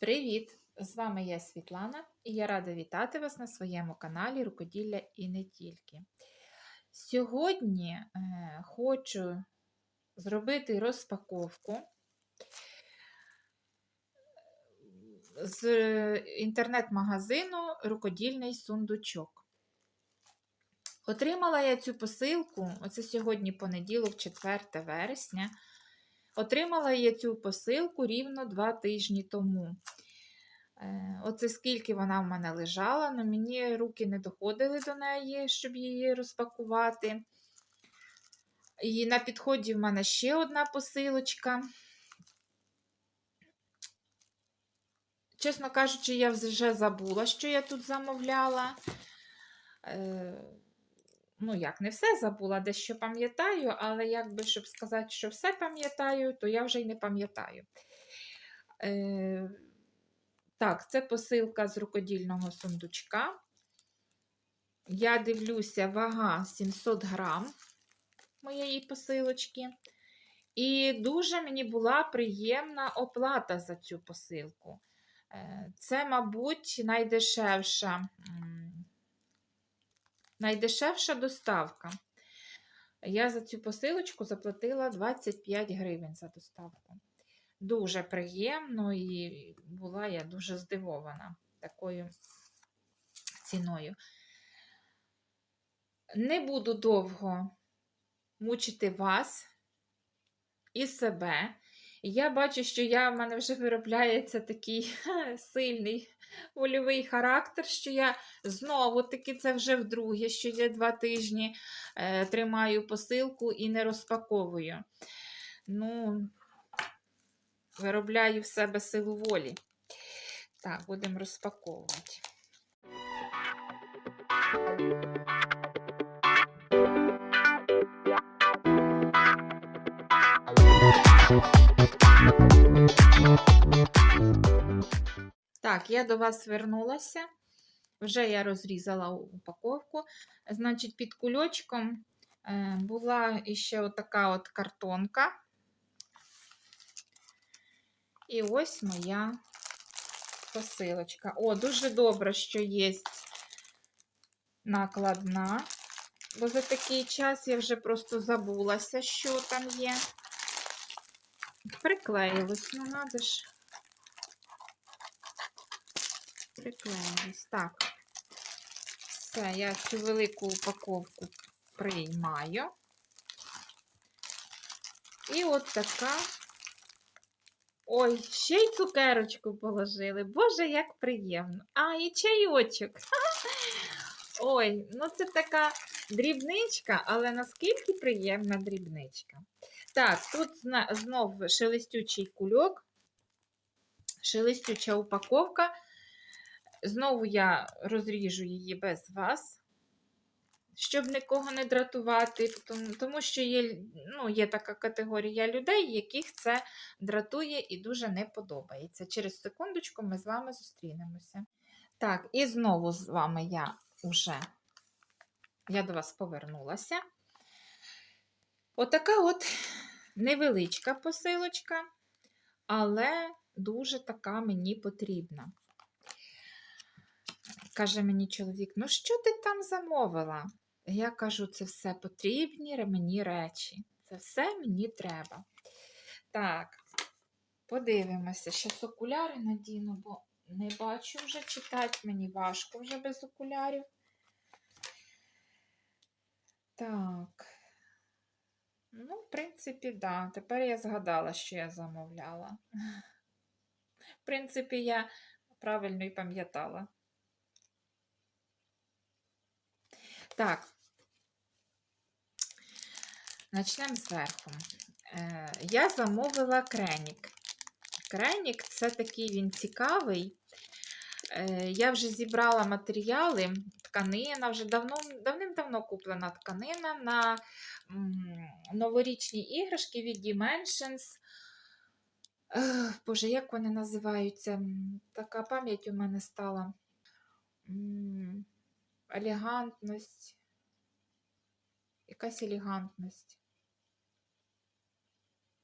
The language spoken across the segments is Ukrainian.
Привіт! З вами я Світлана і я рада вітати вас на своєму каналі Рукоділля і не тільки. Сьогодні е, хочу зробити розпаковку з інтернет-магазину Рукодільний сундучок. Отримала я цю посилку, оце сьогодні понеділок, 4 вересня. Отримала я цю посилку рівно два тижні тому. Е, Оце скільки вона в мене лежала, але мені руки не доходили до неї, щоб її розпакувати. І на підході в мене ще одна посилочка. Чесно кажучи, я вже забула, що я тут замовляла. Ну, як, не все забула, дещо пам'ятаю, але якби, щоб сказати, що все пам'ятаю, то я вже й не пам'ятаю. Е, Так, це посилка з рукодільного сундучка. Я дивлюся, вага 700 грам моєї посилочки. І дуже мені була приємна оплата за цю посилку. Е, Це, мабуть, найдешевша. Найдешевша доставка. Я за цю посилочку заплатила 25 гривень за доставку. Дуже приємно і була я дуже здивована такою ціною. Не буду довго мучити вас і себе. Я бачу, що я, в мене вже виробляється такий сильний вольовий характер, що я знову таки це вже вдруге, що я два тижні е, тримаю посилку і не розпаковую. Ну, виробляю в себе силу волі. Так, будемо розпаковувати. Так, я до вас вернулася. Вже я розрізала упаковку. Значить, під кульочком е, була ще отака от картонка. І ось моя посилочка. О, дуже добре, що є накладна, бо за такий час я вже просто забулася, що там є. Приклеїлось, ну надо ж. Приклеїлось. Так. Все, я цю велику упаковку приймаю. І от така. Ой, ще й цукерочку положили. Боже, як приємно. А, і чайочок. Ой, ну це така дрібничка, але наскільки приємна дрібничка. Так, тут знов шелестючий кульок, шелестюча упаковка. Знову я розріжу її без вас, щоб нікого не дратувати, тому, що є ну, є така категорія людей, яких це дратує і дуже не подобається. Через секундочку ми з вами зустрінемося. Так, і знову з вами я вже я до вас повернулася. Отака от невеличка посилочка, але дуже така мені потрібна. Каже мені чоловік, ну що ти там замовила? Я кажу, це все потрібні мені речі. Це все мені треба. Так, подивимося, зараз окуляри надіну, бо не бачу вже читати, мені важко вже без окулярів. Так. Ну, в принципі, так. Да. Тепер я згадала, що я замовляла. В принципі, я правильно і пам'ятала. Так, почнемо зверху. Е, я замовила кренік. Кренік це такий він цікавий. Е, я вже зібрала матеріали, тканина, вже давним-давно куплена тканина на новорічні іграшки від Dimensions. Боже, як вони називаються? Така пам'ять у мене стала. Елегантність. Якась елегантність.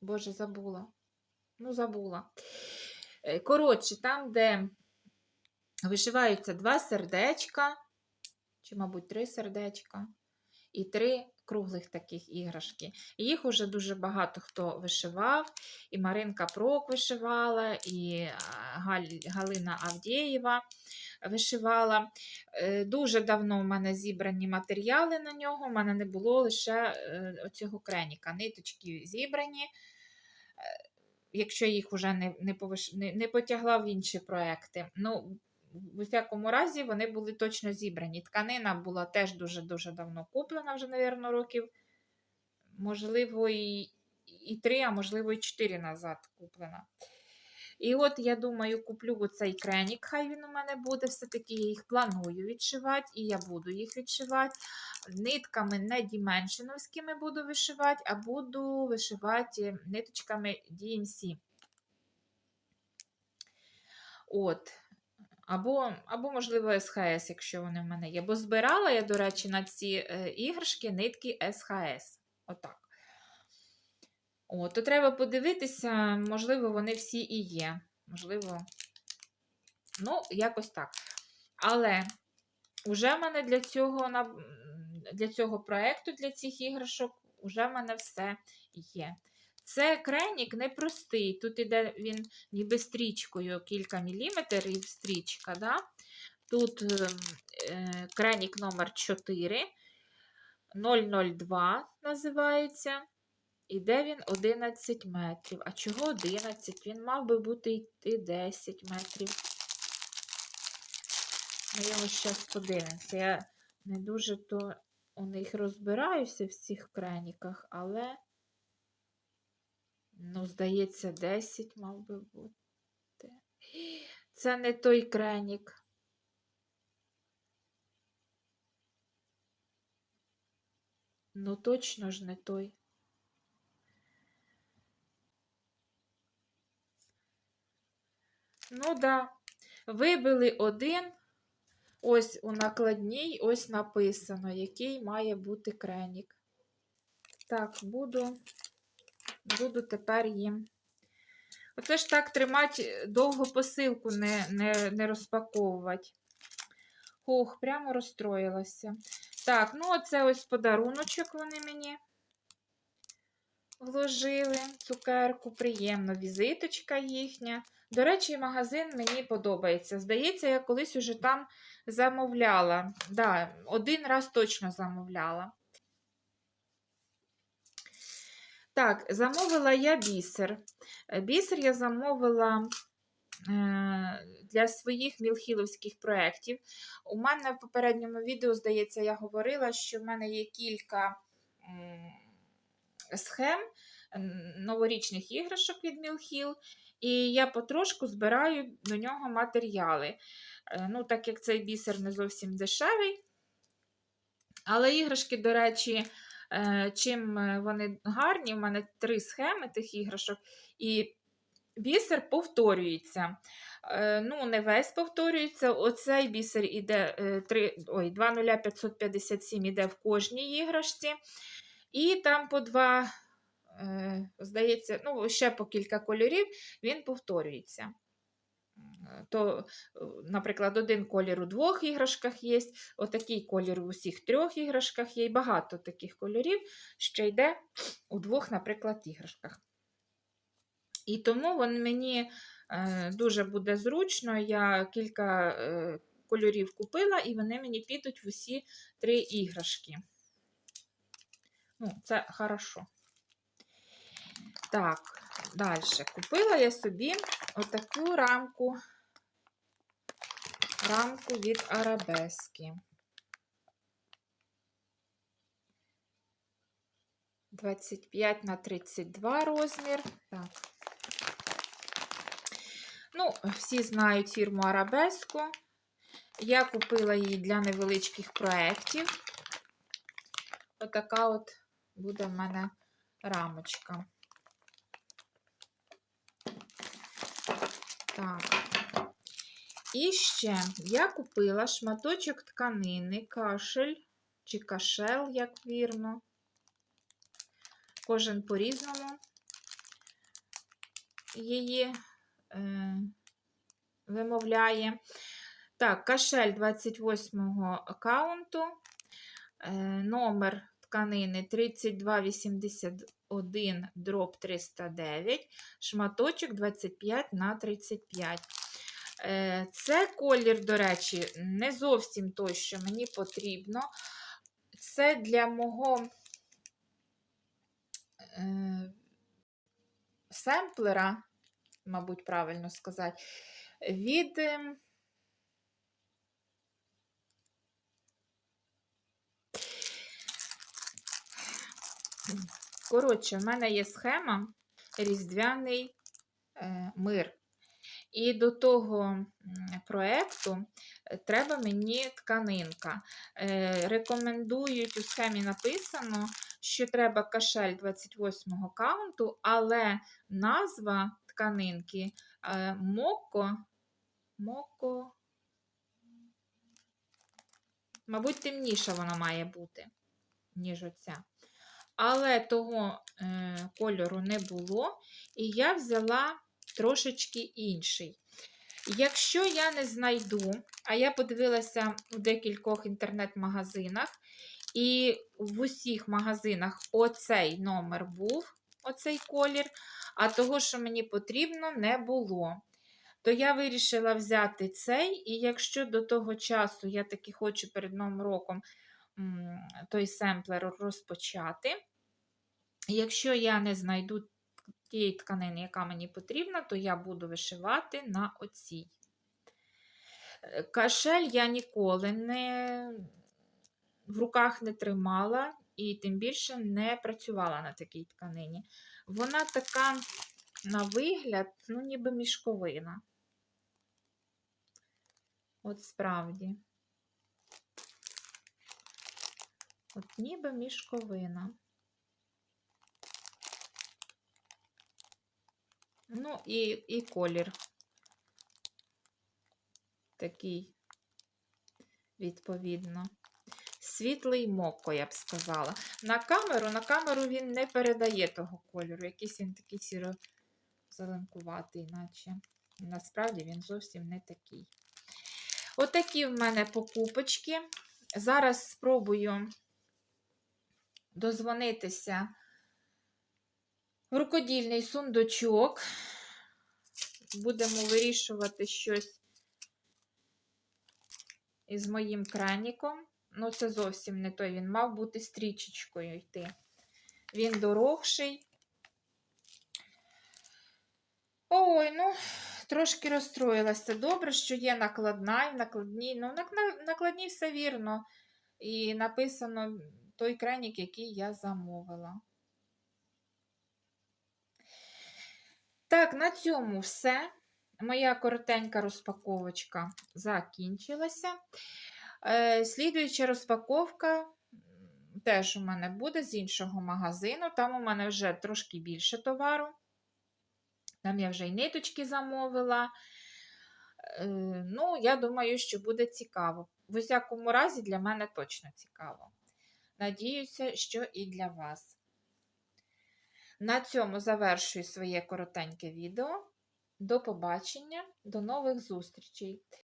Боже, забула. Ну, забула. Е, Коротше, там, де вишиваються два сердечка, чи, мабуть, три сердечка, і три круглих таких іграшки. Їх уже дуже багато хто вишивав. І Маринка Прок вишивала, і Галина Авдєєва вишивала. Е, Дуже давно в мене зібрані матеріали на нього. У мене не було лише е, оцього креніка. Ниточки зібрані. Е, Якщо їх вже не, не, повиш... не, не потягла в інші проекти. Ну, в усякому разі, вони були точно зібрані. Тканина була теж дуже-дуже давно куплена, вже, мабуть, років, можливо, і, і три, а можливо, і чотири назад куплена. І от я думаю, куплю оцей кренік, хай він у мене буде. Все-таки я їх планую відшивати, і я буду їх відшивати. Нитками не діменшиновськими буду вишивати, а буду вишивати ниточками DMC. От. Або, або, можливо, СХС, якщо вони в мене є. Бо збирала я, до речі, на ці е, іграшки нитки СХС. Отак. О, то треба подивитися, можливо, вони всі і є. Можливо, ну, якось так. Але вже в мене для цього, для цього проєкту, для цих іграшок, вже в мене все є. Це кренік непростий. Тут іде він ніби стрічкою кілька міліметрів стрічка. Да? Тут е, е, кренік номер 4, 002 називається. Іде він 11 метрів. А чого 11? Він мав би бути йти 10 метрів. Ми його зараз подивимося. Я не дуже то у них розбираюся в цих креніках, але, ну, здається, 10 мав би бути. Це не той кренік. Ну, точно ж не той. Ну, да. Вибили один. Ось у накладній, ось написано, який має бути кренік. Так, буду, буду тепер їм. Оце ж так тримати довго посилку не, не, не розпаковувати. Ох, прямо розстроїлася. Так, ну оце ось подаруночок вони мені вложили. Цукерку, приємно, візиточка їхня. До речі, магазин мені подобається. Здається, я колись уже там замовляла. Да, один раз точно замовляла. Так, замовила я бісер. Е, Бісер я замовила е, для своїх мілхіловських проєктів. У мене в попередньому відео, здається, я говорила, що в мене є кілька схем новорічних іграшок від Мілхіл. І я потрошку збираю до нього матеріали. Е, Ну, так як цей бісер не зовсім дешевий. Але іграшки, до речі, чим е, вони гарні, в мене три схеми тих іграшок, і бісер повторюється. Е, Ну, не весь повторюється. Оцей бісер іде е, 3, ой, 20557 іде в кожній іграшці. І там по два, е, здається, ну, ще по кілька кольорів він повторюється. Е, То, е, наприклад, один колір у двох іграшках є, отакий колір у всіх трьох іграшках є, і багато таких кольорів, що йде у двох, наприклад, іграшках. І тому він мені е, дуже буде зручно. Я кілька кольорів купила, і вони мені підуть в усі три іграшки. Ну, це хорошо. Так, далі. Купила я собі отаку рамку, рамку від арабески. 25 на 32 розмір. Так. Ну, всі знають фірму Арабеску. Я купила її для невеличких проєктів. Отака от буде в мене рамочка. Так. І ще я купила шматочок тканини, кашель чи кашел, як вірно. Кожен по-різному її е, вимовляє. Так, кашель 28-го аккаунту. Е, номер тканини 3281 дроб 309, шматочок 25 на 35. Е, Це колір, до речі, не зовсім той, що мені потрібно. Це для мого е, семплера, мабуть, правильно сказати, від. ем, Коротше, в мене є схема Різдвяний е, мир. І до того м, проекту е, треба мені тканинка. Е, Рекомендують у схемі написано, що треба кашель 28-го каунту, але назва тканинки е, моко. Моко. Мабуть, темніша вона має бути, ніж оця. Але того кольору не було, і я взяла трошечки інший. Якщо я не знайду, а я подивилася у декількох інтернет-магазинах, і в усіх магазинах оцей номер був, оцей колір, а того, що мені потрібно, не було. То я вирішила взяти цей, і якщо до того часу я таки хочу перед Новим роком той семплер розпочати, якщо я не знайду тієї тканини, яка мені потрібна, то я буду вишивати на оцій. Е, Кашель я ніколи не в руках не тримала і тим більше не працювала на такій тканині. Вона така, на вигляд, ну, ніби мішковина. От справді. От ніби мішковина. Ну, і, і колір такий, відповідно. Світлий моко, я б сказала. На камеру, на камеру він не передає того кольору. Якийсь він такий сіро-зеленкуватий, наче. Насправді він зовсім не такий. Отакі в мене покупочки. Зараз спробую дозвонитися рукодільний сундучок. Будемо вирішувати щось із моїм краніком. Ну, це зовсім не той. Він мав бути стрічечкою йти. Він дорогший. Ой, ну, трошки розстроїлася. Добре, що є накладна і накладній. Ну, на накладній все вірно. І написано той кранік, який я замовила. Так, на цьому все. Моя коротенька розпаковочка закінчилася. Е, Слідуюча розпаковка теж у мене буде з іншого магазину. Там у мене вже трошки більше товару. Там я вже й ниточки замовила. Е, Ну, я думаю, що буде цікаво. В усякому разі, для мене точно цікаво. Надіюся, що і для вас. На цьому завершую своє коротеньке відео. До побачення, до нових зустрічей!